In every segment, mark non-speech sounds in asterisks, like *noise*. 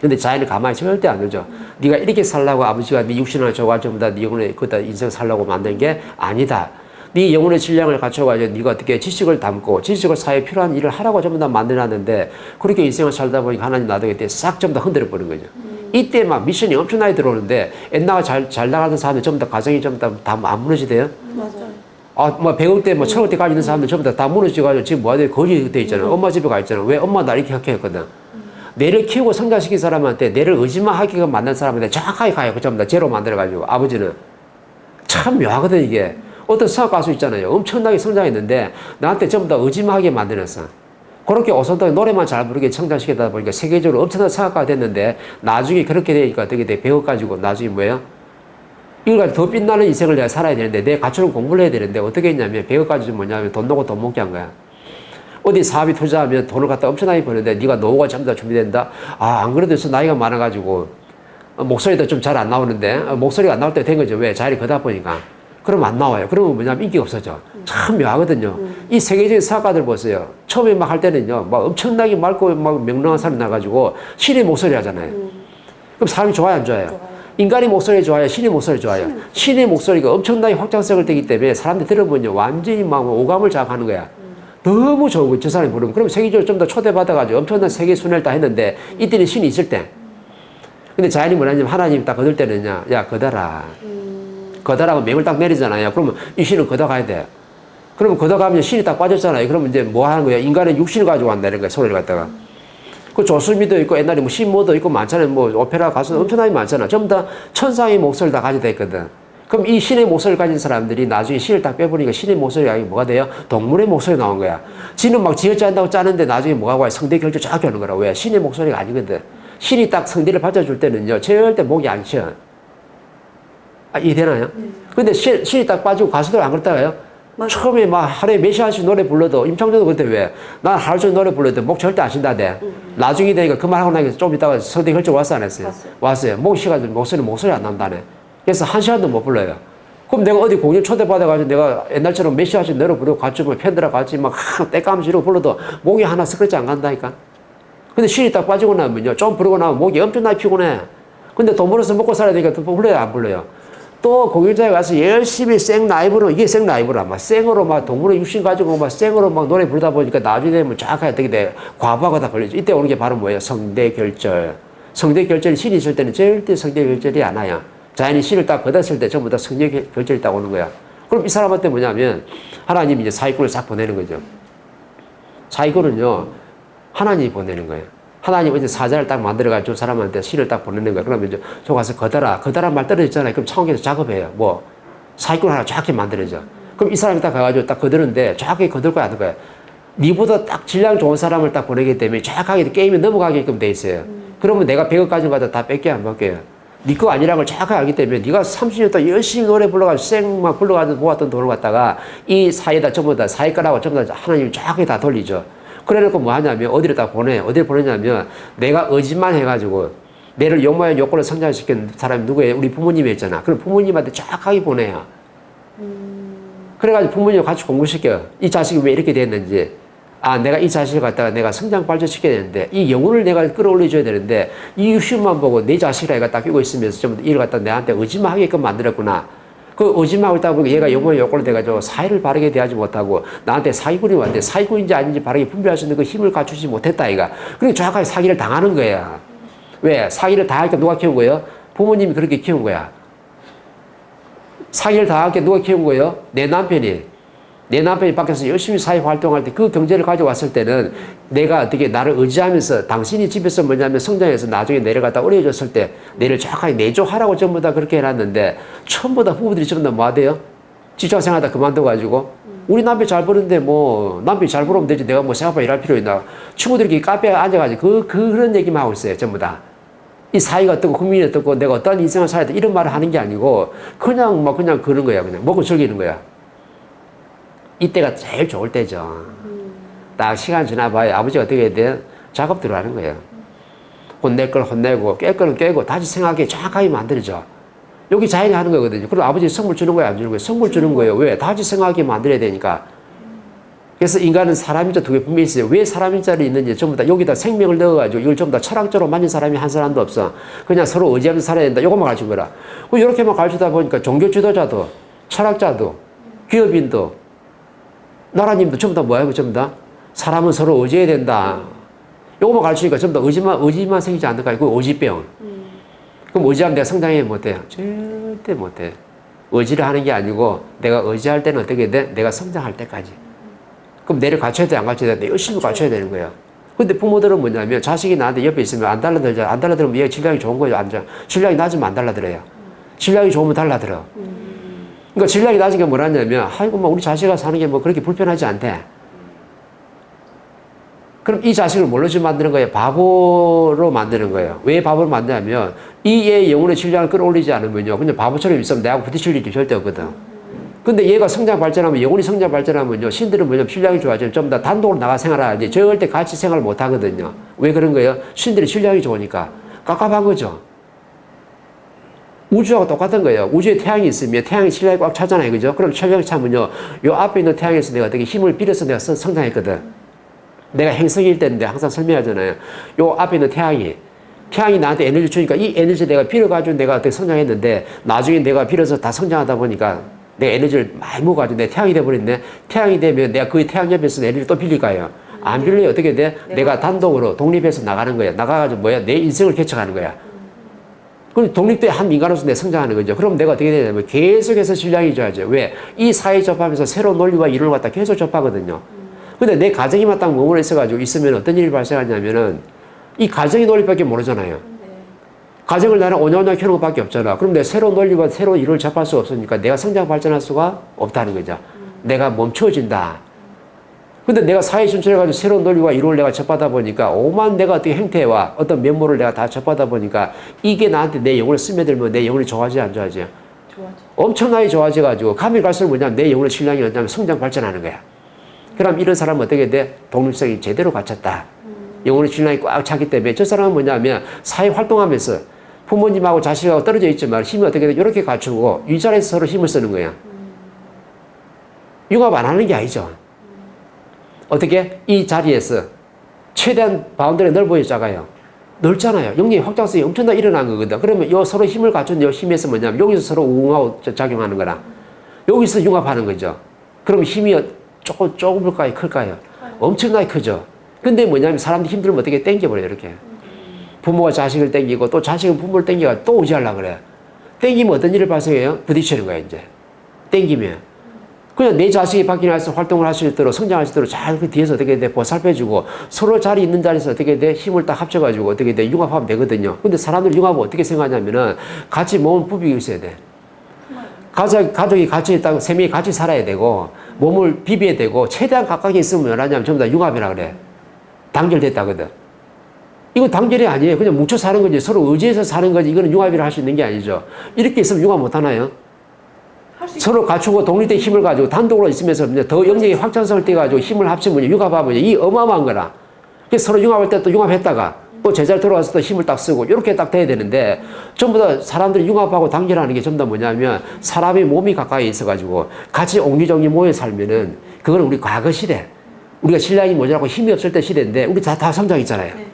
근데 자연이 가만히 절대 안 두죠. 네가 이렇게 살라고 아버지가 네 육신을 줘가지고 네 영혼의 그다 인생 살라고 만든 게 아니다. 네 영혼의 질량을 갖춰가지고 네가 어떻게 지식을 담고 지식을 사회에 필요한 일을 하라고 전부 다 만들어놨는데 그렇게 인생을 살다 보니까 하나님 나중에 때싹 전부 다 흔들어 버린 거죠. 이때 막 미션이 엄청나게 들어오는데 옛날 잘, 잘 나가는 사람들 전부 다 가정이 전부 다다안 무너지대요. 맞아요. 아, 뭐 100억 대, 뭐 1000억 대까지 있는 사람들 전부 다, 다 무너져가지고 지금 뭐 하든 거지 돼 있잖아요. 엄마 집에 가 있잖아요. 왜 엄마 나 이렇게 학교 했거든. 내를 키우고 성장시킨 사람한테 내를 의지만 하기가 만난 사람한테 정확하게 가요. 그 전부 다 제로 만들어가지고 아버지는 참 묘하거든 이게. 어떤 수학 가수 있잖아요. 엄청나게 성장했는데 나한테 전부 다 의지하게 만들었어. 그렇게 어선도 노래만 잘 부르게 성장시키다 보니까 세계적으로 엄청난 사학가가 됐는데 나중에 그렇게 되니까 어떻게 돼? 배워가지고 나중에 뭐예요? 이걸 더 빛나는 인생을 내가 살아야 되는데 내 가출은 공부를 해야 되는데 어떻게 했냐면 배워가지고 뭐냐면 돈 넣고 돈 먹게 한 거야. 어디 사업이 투자하면 돈을 갖다 엄청나게 버는데 네가 노후가 전부 다 준비된다. 아 안 그래도 저 나이가 많아가지고 어, 목소리도 좀 잘 안 나오는데 어, 목소리가 안 나올 때 된 거죠. 왜 자리 거다 보니까. 그럼 안 나와요. 그러면 뭐냐면 인기가 없어져. 참 묘하거든요. 이 세계적인 사업가들 보세요. 처음에 막 할 때는요, 막 엄청나게 맑고 막 명랑한 사람이 나가지고 신의 목소리 하잖아요. 그럼 사람이 좋아요, 안 좋아요? 인간의 목소리 좋아요, 신의 목소리 좋아요. 신의 목소리가 엄청나게 확장성을 띠기 때문에 사람들이 들어보면 완전히 막 오감을 자극하는 거야. 너무 좋은 거저 사람이 부르면. 그럼 세계적으로 좀 더 초대받아가지고 엄청난 세계 순회를 다 했는데 이때는 신이 있을 때. 근데 자연이 뭐냐면 하나님 딱 거둘 때는요, 야, 거다라. 거다라고 명을 딱 내리잖아요. 그러면 이 신은 걷어가야 돼. 그러면 걷어가면 신이 딱 빠졌잖아요. 그러면 이제 뭐 하는 거야? 인간의 육신을 가지고 간다는 거야, 소리를 갖다가. 그 조수미도 있고 옛날에 뭐 신모도 있고 많잖아요. 뭐 오페라 가수도 엄청나게 많잖아. 전부 다 천상의 목소리를 다 가지고 있거든. 그럼 이 신의 목소리를 가진 사람들이 나중에 신을 딱 빼버리니까 신의 목소리가 아니고 뭐가 돼요? 동물의 목소리 나온 거야. 지는 막 지어 짠다고 짜는데 나중에 뭐가 와요? 성대 결절 쫙 하는 거라. 왜? 신의 목소리가 아니거든. 신이 딱 성대를 받쳐줄 때는요, 절대 목이 안 쉬어. 아, 이해되나요? 근데 신, 신이 딱 빠지고 가수들 안 그렇다가요? 맞아요. 처음에 막 하루에 몇 시간씩 노래 불러도 임창조도 그때 왜? 난 하루 종일 노래 불러도 목 절대 안 쉰다대. 나중에 되니까 그 말하고 나니까 좀 있다가 성대 결절 왔어 안 했어요? 왔어요. 왔어요. 목이 쉬가지고 목소리 목소리 안 난다네. 그래서 한 시간도 못 불러요. 그럼 내가 어디 공연 초대받아가지고 내가 옛날처럼 몇 시간씩 노래 부르고 같이 뭐 팬들하고 같이 막 *laughs* 떼까지로 불러도 목이 하나 스크래치 안 간다니까. 근데 신이 딱 빠지고 나면요. 좀 부르고 나면 목이 엄청나게 피곤해. 근데 돈 벌어서 먹고 살아야 되니까 또 불러요, 안 불러요? 또 공연장에 가서 열심히 생 라이브로, 이게 생 라이브라. 막 생으로 막 동물의 육신 가지고 막 생으로 막 노래 부르다 보니까 나중에 되면 정확하게 어떻게 돼. 과부하가 다 걸리죠. 이때 오는 게 바로 뭐예요? 성대 결절. 성대 결절이 신이 있을 때는 절대 성대 결절이 안 와요. 자연이 신을 딱 걷었을 때 전부 다 결- 결절이 딱 오는 거야. 그럼 이 사람한테 뭐냐면 하나님이 이제 사기꾼을 싹 보내는 거죠. 사기꾼은요, 하나님이 보내는 거예요. 하나님 이제 사자를 딱 만들어가지고 저 사람한테 신을 딱 보내는 거예요. 그러면 이제 저 가서 거다라, 거다란 말 떨어졌잖아요. 그럼 창에서 작업해요. 뭐, 사기꾼 하나 정확히 만들어져. 그럼 이 사람이 딱 가가지고 딱 거드는데 정확하게 거들 거야, 안 거야. 니보다 딱 질량 좋은 사람을 딱 보내기 때문에 정확하게 게임에 넘어가게끔 돼 있어요. 그러면 내가 100억까지 가도 다 뺏겨 안 뺏겨요. 니거 아니라는 걸 정확하게 알기 때문에 네가 30년 동안 열심히 노래 불러가지고 생막 불러가지고 모았던 돈을 갖다가 이 사이에다 전부 다 사이 거라고 전부 다 하나님 정확하게 다 돌리죠. 그래놓고 뭐 하냐면 어디를 다 보내. 어디를 보내냐면 내가 의지만 해가지고 내를 욕모야 욕구를 성장시킨 사람이 누구예요? 우리 부모님이었잖아. 그럼 부모님한테 정확하게 보내요. 그래가지고 부모님 같이 공부시켜요. 이 자식이 왜 이렇게 됐는지. 아, 내가 이 자식을 갖다가 내가 성장 발전시켜야 되는데, 이 영혼을 내가 끌어올려줘야 되는데, 이 육신만 보고 내 자식이라 얘가 딱 끼고 있으면서 좀 이를 갖다 내한테 의지만 하게끔 만들었구나. 그 의지만 있다 보니까 얘가 영혼의 욕구를 돼가지고 사회를 바르게 대하지 못하고 나한테 사기꾼이 왔는데 사기꾼인지 아닌지 바르게 분별할 수 있는 그 힘을 갖추지 못했다, 이가. 그러니까 정확하게 사기를 당하는 거야. 왜? 사기를 당하니까 누가 키운 거예요? 부모님이 그렇게 키운 거야. 사기를 당하게 누가 키운 거예요? 내 남편이. 내 남편이 밖에서 열심히 사회 활동할 때 그 경제를 가져왔을 때는 내가 어떻게 나를 의지하면서 당신이 집에서 뭐냐면 성장해서 나중에 내려갔다 어려워졌을 때 내를 정확하게 내조하라고 전부 다 그렇게 해놨는데 전부 다 후보들이 전부 다뭐 하대요? 직장 생활 다 그만둬가지고. 우리 남편 잘 버는데 뭐 남편이 잘 벌으면 되지. 내가 뭐 생각보다 일할 필요 있나. 친구들끼리 카페에 앉아가지고 그, 그 그런 얘기만 하고 있어요 전부 다. 이 사회가 어떻고 국민이 어떻고 내가 어떤 인생을 살아야 돼 이런 말을 하는 게 아니고 그냥 막 그냥 그런 거야 그냥. 먹고 즐기는 거야 이때가 제일 좋을 때죠. 딱 시간 지나봐야 아버지가 어떻게 돼 작업 들어가는 거예요. 혼낼 걸 혼내고 깰 거는 깨고 다시 생각하게 정확하게 만들어져 여기 자연이 하는 거거든요. 그럼 아버지 선물 주는 거야 안 주는 거예요? 선물 주는 거예요? 왜? 다시 생각하게 만들어야 되니까. 그래서 인간은 사람인자 두 개 분명히 있어요. 왜 사람인자를 있는지 전부 다 여기다 생명을 넣어가지고 이걸 전부 다 철학적으로 만든 사람이 한 사람도 없어. 그냥 서로 의지하면서 살아야 된다. 이것만 가르친 거라. 그 이렇게만 가르치다 보니까 종교 지도자도 철학자도 기업인도 나라님도 전부 다 뭐야? 전부 다 사람은 서로 의지해야 된다. 요것만 가르치니까 전부 다 의지만 의지만 생기지 않는가? 그 의지병. 그럼 의지하면 내가 성장해 못해요? 절대 못해. 의지를 하는 게 아니고 내가 의지할 때는 어떻게 돼? 내가 성장할 때까지. 그럼 내를 갖춰야 돼, 안 갖춰야 돼? 열심히 갖춰야 되는 거예요. 근데 부모들은 뭐냐면 자식이 나한테 옆에 있으면 안 달라들잖아. 안 달라들면 얘 질량이 좋은 거죠. 안. 질량이 낮으면 안 달라들어요. 질량이 좋으면 달라들어. 그러니까 낮은 게 뭐라냐면, 아이고, 뭐 우리 자식아 사는 게 뭐 그렇게 불편하지 않대. 그럼 이 자식을 뭘로 지금 만드는 거예요? 바보로 만드는 거예요. 왜 바보로 만드냐면 이 애의 영혼의 질량을 끌어올리지 않으면요. 그냥 바보처럼 있으면 내하고 부딪힐 일이 절대 없거든. 근데 얘가 성장 발전하면 영혼이 성장 발전하면요. 신들은 뭐냐면 질량이 좋아지면 좀 더 단독으로 나가 생활하지 절대 같이 생활 못 하거든요. 왜 그런 거예요? 신들이 질량이 좋으니까 깝깝한 거죠. 우주하고 똑같은 거예요. 우주에 태양이 있으면 태양이 질량이 꽉 차잖아요. 그죠? 그럼 질량이 차면요. 요 앞에 있는 태양에서 내가 되게 힘을 빌어서 내가 성- 성장했거든. 내가 행성일 때인데 항상 설명하잖아요. 요 앞에 있는 태양이 태양이 나한테 에너지 주니까 이 에너지 내가 빌어가지고 내가 어떻게 성장했는데 나중에 내가 빌어서 다 성장하다 보니까 내가 에너지를 많이 먹어가지고 내 태양이 돼버렸네. 태양이 되면 내가 그 태양 옆에서 에너지를 또 빌릴까요? 안 빌려요. 어떻게 돼? 내가 단독으로 독립해서 나가는 거야. 나가가지고 뭐야? 내 인생을 개척하는 거야. 그럼 독립된 한 인간으로서 내 성장하는 거죠. 그럼 내가 어떻게 되냐면 계속해서 질량이 좋아져. 왜? 이 사회 접하면서 새로운 논리와 이론을 갖다 계속 접하거든요. 근데 내 가정에만 딱 머물러 있어가지고 있으면 어떤 일이 발생하냐면은 이 가정의 논리밖에 모르잖아요. 가정을 나는 오냐오냐 켜는 것밖에 없잖아. 그럼 내 새로운 논리와 새로운 이론을 접할 수 없으니까 내가 성장 발전할 수가 없다는 거죠. 내가 멈춰진다. 근데 내가 사회 진출해가지고 새로운 논리와 이론을 내가 접하다 보니까 오만 내가 어떻게 행태와 어떤 면모를 내가 다 접하다 보니까 이게 나한테 내 영혼을 스며들면 내 영혼이 좋아지 안 좋아지? 좋아져. 엄청나게 좋아져가지고 감이 갈수록 뭐냐면 내 영혼의 신랑이 뭐냐면 성장 발전하는 거야. 그럼 이런 사람은 어떻게 돼? 독립성이 제대로 갖췄다. 영혼의 신랑이 꽉 차기 때문에 저 사람은 뭐냐면 사회 활동하면서 부모님하고 자식하고 떨어져 있지만 힘이 어떻게 돼? 이렇게 갖추고 이 자리에서 서로 힘을 쓰는 거야. 융합 안 하는 게 아니죠. 어떻게? 이 자리에서 최대한 바운더리 넓어야 작아요. 넓잖아요. 영역의 확장성이 엄청나게 일어난 거거든. 그러면 요 서로 힘을 갖춘 요 힘에서 뭐냐면 여기서 서로 우응하고 자- 작용하는 거라. 여기서 융합하는 거죠. 그럼 힘이 조금 좁을까요? 클까요? 엄청나게 크죠. 근데 뭐냐면 사람들이 힘들면 어떻게 땡겨버려요, 이렇게. 부모가 자식을 땡기고 또 자식은 부모를 땡겨가 또 의지하려고 그래. 땡기면 어떤 일을 발생해요? 부딪히는 거야, 이제. 땡기면. 그냥 내 자식이 밖에나서 활동을 할 수 있도록 성장할 수 있도록 잘 그 뒤에서 어떻게 돼 보살펴주고 서로 자리 있는 자리에서 어떻게 돼 힘을 딱 합쳐가지고 어떻게 돼 융합하면 되거든요. 근데 사람들 융합을 어떻게 생각하냐면은 같이 몸을 부비고 있어야 돼. 가족, 가족이 같이 있다고 세 명이 같이 살아야 되고 몸을 비벼야 되고 최대한 가까이 있으면 뭐하냐면 전부 다 융합이라 그래. 단결됐다거든. 이거 단결이 아니에요. 그냥 뭉쳐 사는 거지. 서로 의지해서 사는 거지. 이거는 융합이라 할 수 있는 게 아니죠. 이렇게 있으면 융합 못 하나요? 서로 갖추고 독립된 힘을 가지고 단독으로 있으면서 더 영역의 확장성을 떼가지고 힘을 합치면 융합하면 이 어마어마한 거라. 서로 융합할 때 또 융합했다가 또 제자리 돌아와서 또 힘을 딱 쓰고 이렇게 딱 돼야 되는데 전부 다 사람들이 융합하고 단결하는 게 전부 다 뭐냐면 사람의 몸이 가까이 있어가지고 같이 옹기종기 모여 살면은 그거는 우리 과거 시대 우리가 신랑이 모자라고 힘이 없을 때 시대인데 우리 다, 다 성장했잖아요. 네.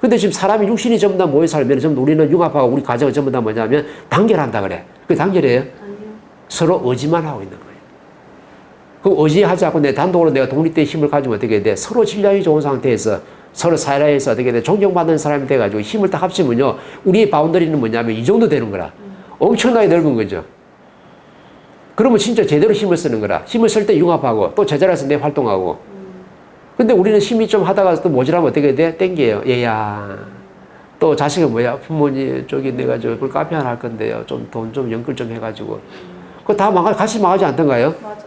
근데 지금 사람이 육신이 전부 다 모여 살면 전부 우리는 융합하고 우리 가정은 전부 다 뭐냐면 단결한다 그래. 그게 단결이에요. 서로 의지만 하고 있는 거예요. 그 의지하지 않고 내 단독으로 내가 독립된 힘을 가지면 어떻게 돼? 서로 질량이 좋은 상태에서 서로 사회에서 어떻게 돼? 존경받는 사람이 돼가지고 힘을 딱 합치면요. 우리의 바운더리는 뭐냐면 이 정도 되는 거라. 엄청나게 넓은 거죠. 그러면 진짜 제대로 힘을 쓰는 거라. 힘을 쓸 때 융합하고 또 제자리에서 내 활동하고. 근데 우리는 힘이 좀 하다가 또 모자라면 어떻게 돼? 땡겨요. 얘야. 또 자식은 뭐야? 부모님, 저기 내가 저 카페 하나 할 건데요. 좀 돈 좀 연끌 좀 해가지고. 그거 다 망하, 같이 망하지 않던가요? 맞아.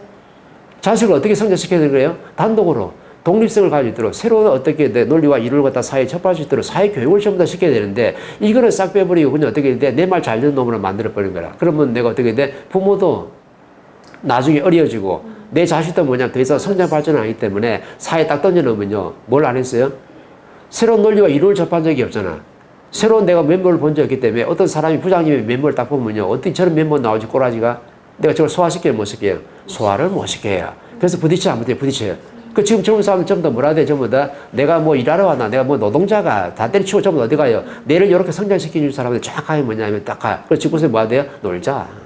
자식을 어떻게 성장시켜야 되는 거예요? 단독으로. 독립성을 가지고 있도록 새로운 어떻게 내 논리와 이론을 갖다 사회에 접할 수 있도록 사회 교육을 전부 다 시켜야 되는데 이거는 싹 빼버리고 그냥 어떻게 돼? 내 말 잘 듣는 놈으로 만들어버린 거라. 그러면 내가 어떻게 돼? 부모도 나중에 어려지고 내 자식도 뭐냐 더 이상 성장 발전 하기 때문에 사회에 딱 던져놓으면요. 뭘 안 했어요? 새로운 논리와 이론을 접한 적이 없잖아. 새로운 내가 면모를 본 적이 없기 때문에 어떤 사람이 부장님의 면모를 딱 보면요. 어떻게 저런 면모 나오지 꼬라지가? 내가 저걸 소화시켜요? 못 시켜요? 소화를 못 시켜요. 그래서 부딪혀 안 부딪혀요? 부딪혀요. 그 지금 젊은 사람들 전부 다 뭐라 돼? 전부 다 내가 뭐 일하러 왔나? 내가 뭐 노동자가 다 때려치고 전부 다 어디 가요? 내를 이렇게 성장시키는 사람들 쫙 가면 뭐냐면 딱 가. 그래서 지구에서 뭐 돼요? 놀자.